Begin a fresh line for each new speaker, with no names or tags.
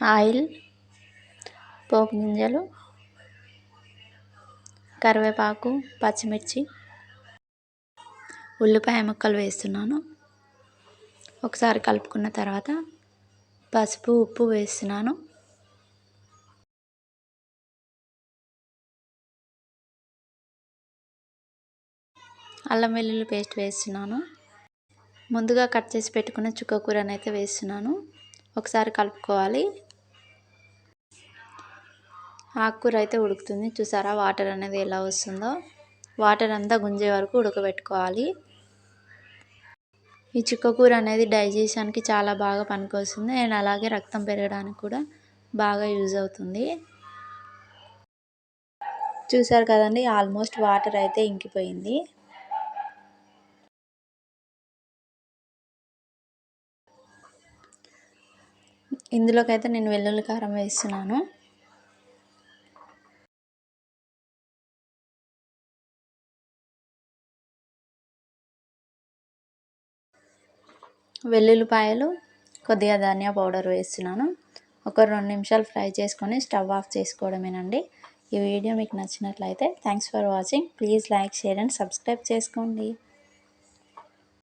Oil పోపు గింజలు కరివేపాకు పచ్చిమిర్చి ఉల్లిపాయ ముక్కలు వేస్తున్నాను. ఒకసారి కలుపుకున్న తర్వాత పసుపు ఉప్పు వేస్తున్నాను. అల్లం వెల్లుల్లి పేస్ట్ వేస్తున్నాను. ముందుగా కట్ చేసి పెట్టుకున్న చుక్క కూరని అయితే వేస్తున్నాను. ఒకసారి కలుపుకోవాలి. ఆకుకూర అయితే ఉడుకుతుంది. చూసారా? వాటర్ అనేది ఎలా వస్తుందో? వాటర్ అంతా గుంజే వరకు ఉడకబెట్టుకోవాలి. ఈ చిక్కకూర అనేది డైజెషన్కి చాలా బాగా పనికొస్తుంది. అండ్ అలాగే రక్తం పెరగడానికి కూడా బాగా యూజ్ అవుతుంది. చూసారు కదండి? ఆల్మోస్ట్ వాటర్ అయితే ఇంకిపోయింది. ఇందులోకి అయితే నేను వెల్లుల్లి కారం వేస్తున్నాను. వెల్లుల్లిపాయలు కొద్దిగా ధనియా పౌడర్ వేస్తున్నాను. ఒక రెండు నిమిషాలు ఫ్రై చేసుకొని స్టవ్ ఆఫ్ చేసుకోవడమేనండి. ఈ వీడియో మీకు నచ్చినట్లయితే thanks for watching. Please like share and subscribe చేసుకోండి.